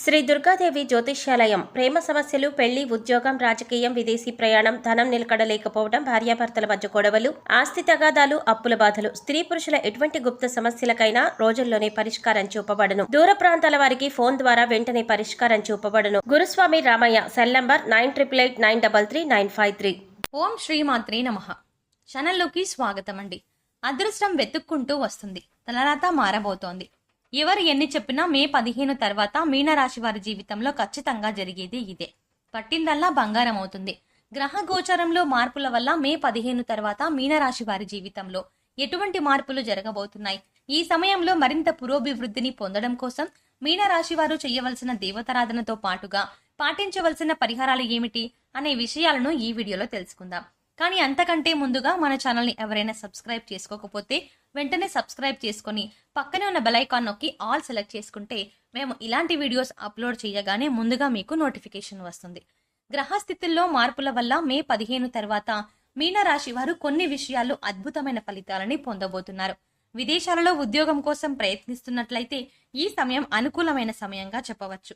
శ్రీ దుర్గాదేవి జ్యోతిష్యాలయం. ప్రేమ సమస్యలు పెళ్ళి ఉద్యోగం రాజకీయం విదేశీ ప్రయాణం ధనం నిలకడలేకపోవడం భార్యాభర్తల మధ్య గొడవలు ఆస్తి తగాదాలు అప్పుల బాధలు. స్త్రీ పురుషుల ఎటువంటి గుప్త సమస్యలకైనా రోజుల్లోనే పరిష్కారం చూపబడను. దూర ప్రాంతాల వారికి ఫోన్ ద్వారా వెంటనే పరిష్కారం చూపబడను. Guruswamy Ramaiah cell number nine triple eight nine double three nine five three. ఓం శ్రీమాత్రి నమ. ఛానల్లోకి స్వాగతం అండి అదృష్టం వెతుక్కుంటూ వస్తుంది. తలరాత మారబోతోంది. ఎవరు ఎన్ని చెప్పినా మే పదిహేను తర్వాత మీనరాశి వారి జీవితంలో ఖచ్చితంగా జరిగేది ఇదే. పట్టిందల్లా బంగారం అవుతుంది. గ్రహ గోచరంలో మార్పుల వల్ల మే పదిహేను తర్వాత మీనరాశి వారి జీవితంలో ఎటువంటి మార్పులు జరగబోతున్నాయి? ఈ సమయంలో మరింత పురోభివృద్ధిని పొందడం కోసం మీనరాశి వారు చేయవలసిన దేవతారాధనతో పాటుగా పాటించవలసిన పరిహారాలు ఏమిటి? అనే విషయాలను ఈ వీడియోలో తెలుసుకుందాం. కానీ అంతకంటే ముందుగా మన ఛానల్ని ఎవరైనా సబ్స్క్రైబ్ చేసుకోకపోతే వెంటనే సబ్స్క్రైబ్ చేసుకొని పక్కనే ఉన్న బెల్ ఐకాన్ నొక్కి ఆల్ సెలెక్ట్ చేసుకుంటే మేము ఇలాంటి వీడియోస్ అప్లోడ్ చేయగానే ముందుగా మీకు నోటిఫికేషన్ వస్తుంది. గ్రహస్థితుల్లో మార్పుల వల్ల మే పదిహేను తర్వాత మీనరాశి వారు కొన్ని విషయాల్లో అద్భుతమైన ఫలితాలని పొందబోతున్నారు. విదేశాలలో ఉద్యోగం కోసం ప్రయత్నిస్తున్నట్లయితే ఈ సమయం అనుకూలమైన సమయంగా చెప్పవచ్చు.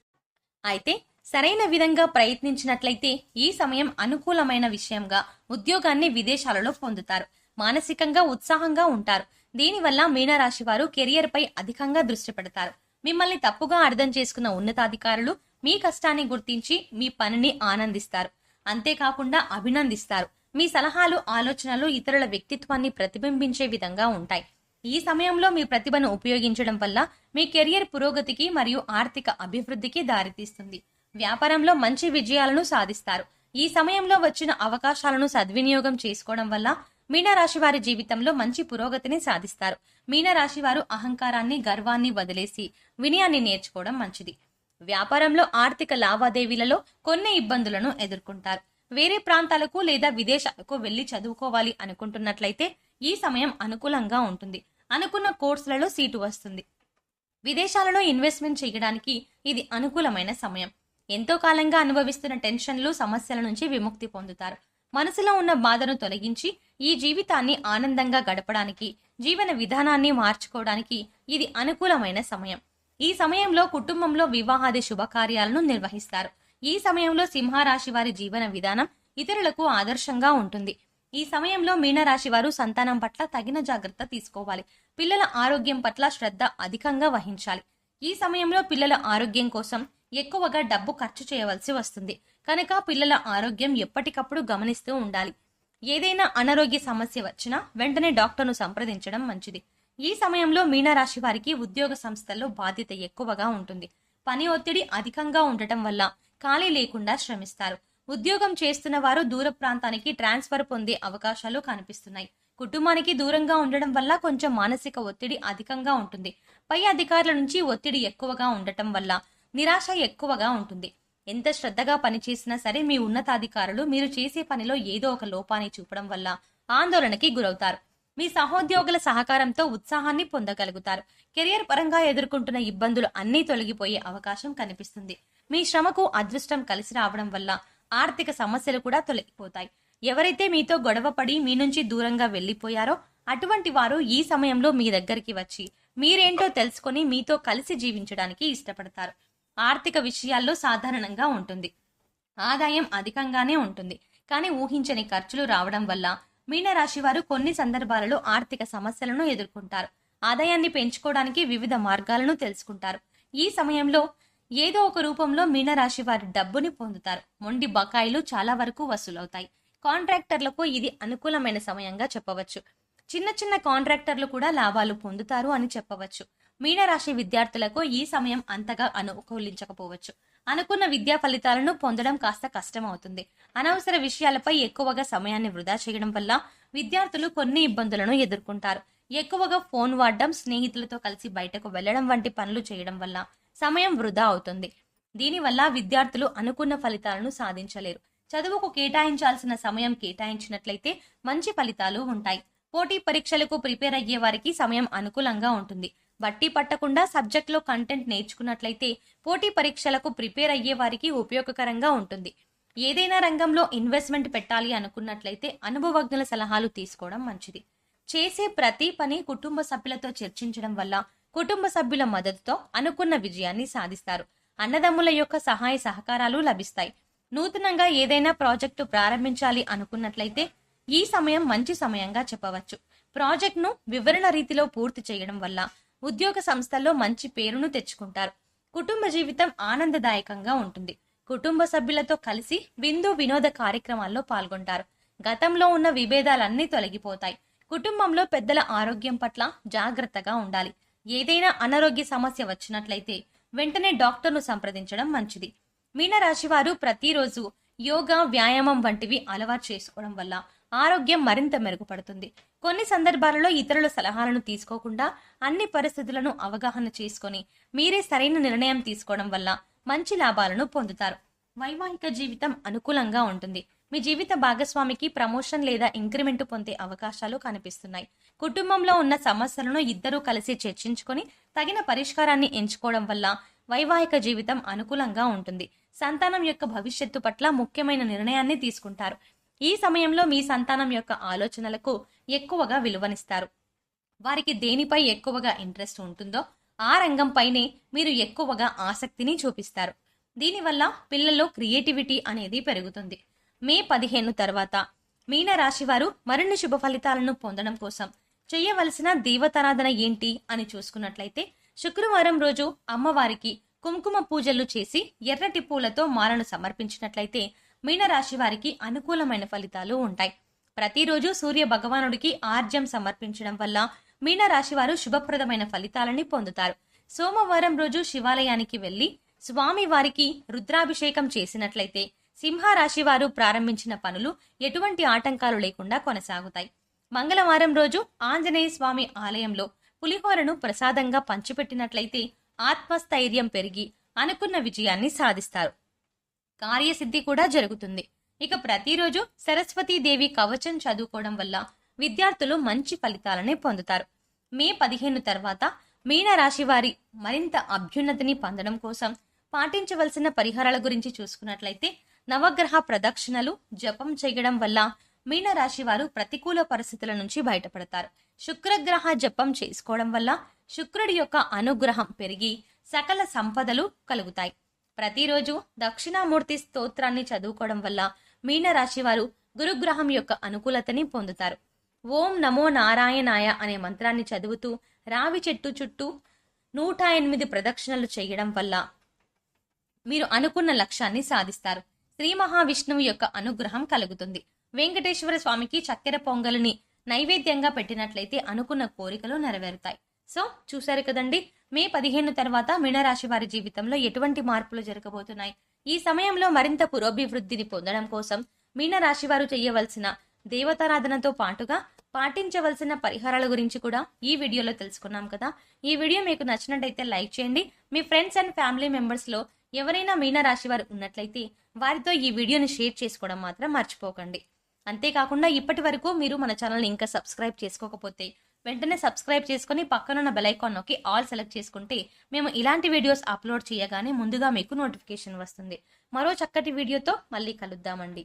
అయితే సరైన విధంగా ప్రయత్నించినట్లయితే ఈ సమయం అనుకూలమైన విషయంగా ఉద్యోగాన్ని విదేశాలలో పొందుతారు. మానసికంగా ఉత్సాహంగా ఉంటారు. దీనివల్ల మీనరాశి వారు కెరియర్ పై అధికంగా దృష్టి పెడతారు. మిమ్మల్ని తప్పుగా అర్థం చేసుకున్న ఉన్నతాధికారులు మీ కష్టాన్ని గుర్తించి మీ పనిని ఆనందిస్తారు. అంతేకాకుండా అభినందిస్తారు. మీ సలహాలు ఆలోచనలు ఇతరుల వ్యక్తిత్వాన్ని ప్రతిబింబించే విధంగా ఉంటాయి. ఈ సమయంలో మీ ప్రతిభను ఉపయోగించడం వల్ల మీ కెరియర్ పురోగతికి మరియు ఆర్థిక అభివృద్ధికి దారితీస్తుంది. వ్యాపారంలో మంచి విజయాలను సాధిస్తారు. ఈ సమయంలో వచ్చిన అవకాశాలను సద్వినియోగం చేసుకోవడం వల్ల మీనరాశి వారి జీవితంలో మంచి పురోగతిని సాధిస్తారు. మీనరాశి వారు అహంకారాన్ని గర్వాన్ని వదిలేసి వినయాన్ని నేర్చుకోవడం మంచిది. వ్యాపారంలో ఆర్థిక లావాదేవీలలో కొన్ని ఇబ్బందులను ఎదుర్కొంటారు. వేరే ప్రాంతాలకు లేదా విదేశాలకు వెళ్ళి చదువుకోవాలి అనుకుంటున్నట్లయితే ఈ సమయం అనుకూలంగా ఉంటుంది. అనుకున్న కోర్సులలో సీటు వస్తుంది. విదేశాలలో ఇన్వెస్ట్మెంట్ చేయడానికి ఇది అనుకూలమైన సమయం. ఎంతో కాలంగా అనుభవిస్తున్న టెన్షన్లు సమస్యల నుంచి విముక్తి పొందుతారు. మనసులో ఉన్న బాధను తొలగించి ఈ జీవితాన్ని ఆనందంగా గడపడానికి జీవన విధానాన్ని మార్చుకోవడానికి ఇది అనుకూలమైన సమయం. ఈ సమయంలో కుటుంబంలో వివాహాది శుభకార్యాలను నిర్వహిస్తారు. ఈ సమయంలో సింహరాశి వారి జీవన విధానం ఇతరులకు ఆదర్శంగా ఉంటుంది. ఈ సమయంలో మీనరాశి వారు సంతానం పట్ల తగిన జాగ్రత్త తీసుకోవాలి. పిల్లల ఆరోగ్యం పట్ల శ్రద్ధ అధికంగా వహించాలి. ఈ సమయంలో పిల్లల ఆరోగ్యం కోసం ఎక్కువగా డబ్బు ఖర్చు చేయవలసి వస్తుంది. కనుక పిల్లల ఆరోగ్యం ఎప్పటికప్పుడు గమనిస్తూ ఉండాలి. ఏదైనా అనారోగ్య సమస్య వచ్చినా వెంటనే డాక్టర్ను సంప్రదించడం మంచిది. ఈ సమయంలో మీనరాశి వారికి ఉద్యోగ సంస్థల్లో బాధ్యత ఎక్కువగా ఉంటుంది. పని ఒత్తిడి అధికంగా ఉండటం వల్ల ఖాళీ లేకుండా శ్రమిస్తారు. ఉద్యోగం చేస్తున్న వారు దూర ప్రాంతానికి ట్రాన్స్ఫర్ పొందే అవకాశాలు కనిపిస్తున్నాయి. కుటుంబానికి దూరంగా ఉండడం వల్ల కొంచెం మానసిక ఒత్తిడి అధికంగా ఉంటుంది. పై అధికారుల నుంచి ఒత్తిడి ఎక్కువగా ఉండటం వల్ల నిరాశ ఎక్కువగా ఉంటుంది. ఎంత శ్రద్ధగా పనిచేసినా సరే మీ ఉన్నతాధికారులు మీరు చేసే పనిలో ఏదో ఒక లోపాన్ని చూపడం వల్ల ఆందోళనకి గురవుతారు. మీ సహోద్యోగుల సహకారంతో ఉత్సాహాన్ని పొందగలుగుతారు. కెరియర్ పరంగా ఎదుర్కొంటున్న ఇబ్బందులు అన్నీ తొలగిపోయే అవకాశం కనిపిస్తుంది. మీ శ్రమకు అదృష్టం కలిసి రావడం వల్ల ఆర్థిక సమస్యలు కూడా తొలగిపోతాయి. ఎవరైతే మీతో గొడవపడి మీ నుంచి దూరంగా వెళ్ళిపోయారో అటువంటి వారు ఈ సమయంలో మీ దగ్గరికి వచ్చి మీరేంటో తెలుసుకొని మీతో కలిసి జీవించడానికి ఇష్టపడతారు. ఆర్థిక విషయాల్లో సాధారణంగా ఉంటుంది. ఆదాయం అధికంగానే ఉంటుంది. కానీ ఊహించని ఖర్చులు రావడం వల్ల మీనరాశి వారు కొన్ని సందర్భాలలో ఆర్థిక సమస్యలను ఎదుర్కొంటారు. ఆదాయాన్ని పెంచుకోవడానికి వివిధ మార్గాలను తెలుసుకుంటారు. ఈ సమయంలో ఏదో ఒక రూపంలో మీనరాశి వారి డబ్బుని పొందుతారు. మొండి బకాయిలు చాలా వరకు వసూలవుతాయి. కాంట్రాక్టర్లకు ఇది అనుకూలమైన సమయంగా చెప్పవచ్చు. చిన్న చిన్న కాంట్రాక్టర్లు కూడా లాభాలు పొందుతారు అని చెప్పవచ్చు. మీనరాశి విద్యార్థులకు ఈ సమయం అంతగా అనుకూలించకపోవచ్చు. అనుకున్న విద్యా ఫలితాలను పొందడం కాస్త కష్టం అవుతుంది అనవసర విషయాలపై ఎక్కువగా సమయాన్ని వృధా చేయడం వల్ల విద్యార్థులు కొన్ని ఇబ్బందులను ఎదుర్కొంటారు. ఎక్కువగా ఫోన్ వాడడం స్నేహితులతో కలిసి బయటకు వెళ్ళడం వంటి పనులు చేయడం వల్ల సమయం వృధా అవుతుంది. దీనివల్ల విద్యార్థులు అనుకున్న ఫలితాలను సాధించలేరు. చదువుకు కేటాయించాల్సిన సమయం కేటాయించినట్లయితే మంచి ఫలితాలు ఉంటాయి. పోటీ పరీక్షలకు ప్రిపేర్ అయ్యే వారికి సమయం అనుకూలంగా ఉంటుంది. బట్టి పట్టకుండా సబ్జెక్ట్లో కంటెంట్ నేర్చుకున్నట్లయితే పోటీ పరీక్షలకు ప్రిపేర్ అయ్యే వారికి ఉపయోగకరంగా ఉంటుంది. ఏదైనా రంగంలో ఇన్వెస్ట్మెంట్ పెట్టాలి అనుకున్నట్లయితే అనుభవజ్ఞుల సలహాలు తీసుకోవడం మంచిది. చేసే ప్రతి పని కుటుంబ సభ్యులతో చర్చించడం వల్ల కుటుంబ సభ్యుల మద్దతుతో అనుకున్న విజయాన్ని సాధిస్తారు. అన్నదమ్ముల యొక్క సహాయ సహకారాలు లభిస్తాయి. నూతనంగా ఏదైనా ప్రాజెక్టు ప్రారంభించాలి అనుకున్నట్లయితే ఈ సమయం మంచి సమయంగా చెప్పవచ్చు. ప్రాజెక్ట్ను వివరణ రీతిలో పూర్తి చేయడం వల్ల ఉద్యోగ సంస్థల్లో మంచి పేరును తెచ్చుకుంటారు. కుటుంబ జీవితం ఆనందదాయకంగా ఉంటుంది. కుటుంబ సభ్యులతో కలిసి విందు వినోద కార్యక్రమాల్లో పాల్గొంటారు. గతంలో ఉన్న విభేదాలన్నీ తొలగిపోతాయి. కుటుంబంలో పెద్దల ఆరోగ్యం పట్ల జాగ్రత్తగా ఉండాలి. ఏదైనా అనారోగ్య సమస్య వచ్చినట్లయితే వెంటనే డాక్టర్ను సంప్రదించడం మంచిది. మీనరాశి వారు ప్రతిరోజు యోగా వ్యాయామం వంటివి అలవాటు చేసుకోవడం వల్ల ఆరోగ్యం మరింత మెరుగుపడుతుంది. కొన్ని సందర్భాలలో ఇతరుల సలహాలను తీసుకోకుండా అన్ని పరిస్థితులను అవగాహన చేసుకొని మీరే సరైన నిర్ణయం తీసుకోవడం వల్ల మంచి లాభాలను పొందుతారు. వైవాహిక జీవితం అనుకూలంగా ఉంటుంది. మీ జీవిత భాగస్వామికి ప్రమోషన్ లేదా ఇంక్రిమెంట్ పొందే అవకాశాలు కనిపిస్తున్నాయి. కుటుంబంలో ఉన్న సమస్యలను ఇద్దరూ కలిసి చర్చించుకొని తగిన పరిష్కారాన్ని ఎంచుకోవడం వల్ల వైవాహిక జీవితం అనుకూలంగా ఉంటుంది. సంతానం యొక్క భవిష్యత్తు పట్ల ముఖ్యమైన నిర్ణయాన్ని తీసుకుంటారు. ఈ సమయంలో మీ సంతానం యొక్క ఆలోచనలకు ఎక్కువగా విలువనిస్తారు. వారికి దేనిపై ఎక్కువగా ఇంట్రెస్ట్ ఉంటుందో ఆ రంగంపైనే మీరు ఎక్కువగా ఆసక్తిని చూపిస్తారు. దీనివల్ల పిల్లల్లో క్రియేటివిటీ అనేది పెరుగుతుంది. మే పదిహేను తర్వాత మీన రాశి వారు మరిన్ని శుభ ఫలితాలను పొందడం కోసం చేయవలసిన దేవతారాధన ఏంటి అని చూసుకున్నట్లయితే శుక్రవారం రోజు అమ్మవారికి కుంకుమ పూజలు చేసి ఎర్రటి పూలతో మాలను సమర్పించినట్లయితే మీనరాశి వారికి అనుకూలమైన ఫలితాలు ఉంటాయి. ప్రతిరోజు సూర్య భగవానుడికి ఆర్జ్యం సమర్పించడం వల్ల మీనరాశి వారు శుభప్రదమైన ఫలితాలని పొందుతారు. సోమవారం రోజు శివాలయానికి వెళ్ళి స్వామి వారికి రుద్రాభిషేకం చేసినట్లయితే సింహరాశి వారు ప్రారంభించిన పనులు ఎటువంటి ఆటంకాలు లేకుండా కొనసాగుతాయి. మంగళవారం రోజు ఆంజనేయ స్వామి ఆలయంలో పులిహోరను ప్రసాదంగా పంచిపెట్టినట్లయితే ఆత్మస్థైర్యం పెరిగి అనుకున్న విజయాన్ని సాధిస్తారు. కార్యసిద్ధి కూడా జరుగుతుంది. ఇక ప్రతిరోజు సరస్వతీదేవి కవచం చదువుకోవడం వల్ల విద్యార్థులు మంచి ఫలితాలనే పొందుతారు. మే పదిహేను తర్వాత మీనరాశి వారి మరింత అభ్యున్నతిని పొందడం కోసం పాటించవలసిన పరిహారాల గురించి చూసుకున్నట్లయితే నవగ్రహ ప్రదక్షిణలు జపం చేయడం వల్ల మీనరాశి వారు ప్రతికూల పరిస్థితుల నుంచి బయటపడతారు. శుక్రగ్రహ జపం చేసుకోవడం వల్ల శుక్రుడి యొక్క అనుగ్రహం పెరిగి సకల సంపదలు కలుగుతాయి. ప్రతిరోజు దక్షిణామూర్తి స్తోత్రాన్ని చదువుకోవడం వల్ల మీనరాశి వారు గురుగ్రహం యొక్క అనుకూలతని పొందుతారు. ఓం నమో నారాయణాయ అనే మంత్రాన్ని చదువుతూ రావి చెట్టు చుట్టూ నూట ఎనిమిది ప్రదక్షిణలు చేయడం వల్ల మీరు అనుకున్న లక్ష్యాన్ని సాధిస్తారు. శ్రీ మహావిష్ణువు యొక్క అనుగ్రహం కలుగుతుంది. వెంకటేశ్వర స్వామికి చక్కెర పొంగలిని నైవేద్యంగా పెట్టినట్లయితే అనుకున్న కోరికలు నెరవేరుతాయి. సో చూశారు కదండి? మే పదిహేను తర్వాత మీనరాశి వారి జీవితంలో ఎటువంటి మార్పులు జరగబోతున్నాయి? ఈ సమయంలో మరింత పురోభివృద్ధిని పొందడం కోసం మీనరాశి వారు చేయవలసిన దేవతారాధనతో పాటుగా పాటించవలసిన పరిహారాల గురించి కూడా ఈ వీడియోలో తెలుసుకున్నాం కదా. ఈ వీడియో మీకు నచ్చినట్టయితే లైక్ చేయండి. మీ ఫ్రెండ్స్ అండ్ ఫ్యామిలీ మెంబర్స్లో ఎవరైనా మీనరాశి వారు ఉన్నట్లయితే వారితో ఈ వీడియోని షేర్ చేసుకోవడం మాత్రం మర్చిపోకండి. అంతేకాకుండా ఇప్పటి వరకు మీరు మన ఛానల్ని ఇంకా సబ్స్క్రైబ్ చేసుకోకపోతే వెంటనే సబ్స్క్రైబ్ చేసుకుని పక్కనున్న బెలైకాన్ నొక్కి ఆల్ సెలెక్ట్ చేసుకుంటే మేము ఇలాంటి వీడియోస్ అప్లోడ్ చేయగానే ముందుగా మీకు నోటిఫికేషన్ వస్తుంది. మరో చక్కటి వీడియోతో మళ్ళీ కలుద్దామండి.